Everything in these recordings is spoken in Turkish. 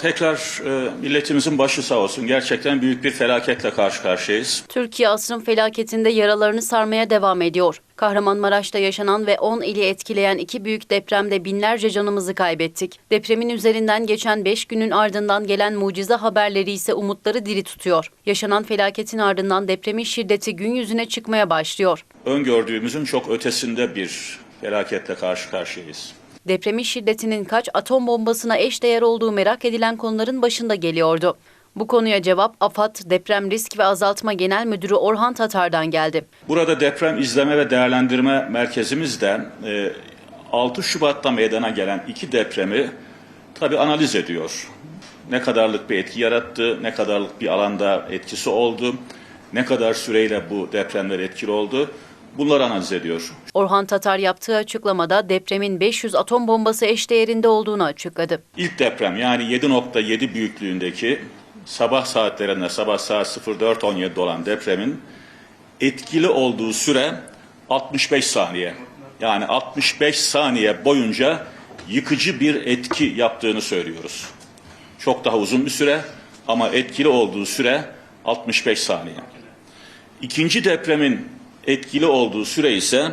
Tekrar e, milletimizin başı sağ olsun. Gerçekten büyük bir felaketle karşı karşıyayız. Türkiye asrın felaketinde yaralarını sarmaya devam ediyor. Kahramanmaraş'ta yaşanan ve 10 ili etkileyen iki büyük depremde binlerce canımızı kaybettik. Depremin üzerinden geçen 5 günün ardından gelen mucize haberleri ise umutları diri tutuyor. Yaşanan felaketin ardından depremin şiddeti gün yüzüne çıkmaya başlıyor. Öngördüğümüzün çok ötesinde bir felaketle karşı karşıyayız. Depremin şiddetinin kaç atom bombasına eşdeğer olduğu merak edilen konuların başında geliyordu. Bu konuya cevap AFAD Deprem Risk ve Azaltma Genel Müdürü Orhan Tatar'dan geldi. Burada deprem izleme ve değerlendirme merkezimizde e, 6 Şubat'ta meydana gelen iki depremi tabi analiz ediyor. Ne kadarlık bir etki yarattı, ne kadarlık bir alanda etkisi oldu, ne kadar süreyle bu depremler etkili oldu. Bunları analiz ediyor. Orhan Tatar yaptığı açıklamada depremin 500 atom bombası eşdeğerinde olduğunu açıkladı. İlk deprem yani 7.7 büyüklüğündeki sabah saatlerinde sabah saat 04.17'de olan depremin etkili olduğu süre 65 saniye. Yani 65 saniye boyunca yıkıcı bir etki yaptığını söylüyoruz. Çok daha uzun bir süre ama etkili olduğu süre 65 saniye. İkinci depremin etkili olduğu süre ise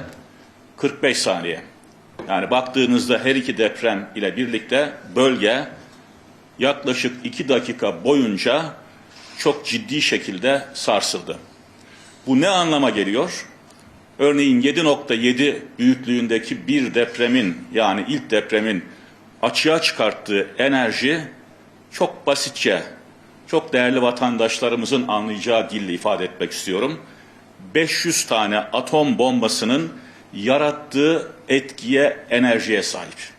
45 saniye. Yani baktığınızda her iki deprem ile birlikte bölge yaklaşık iki dakika boyunca çok ciddi şekilde sarsıldı. Bu ne anlama geliyor? Örneğin 7.7 büyüklüğündeki bir depremin yani ilk depremin açığa çıkarttığı enerji çok basitçe, çok değerli vatandaşlarımızın anlayacağı dille ifade etmek istiyorum. 500 tane atom bombasının yarattığı etkiye, enerjiye sahip.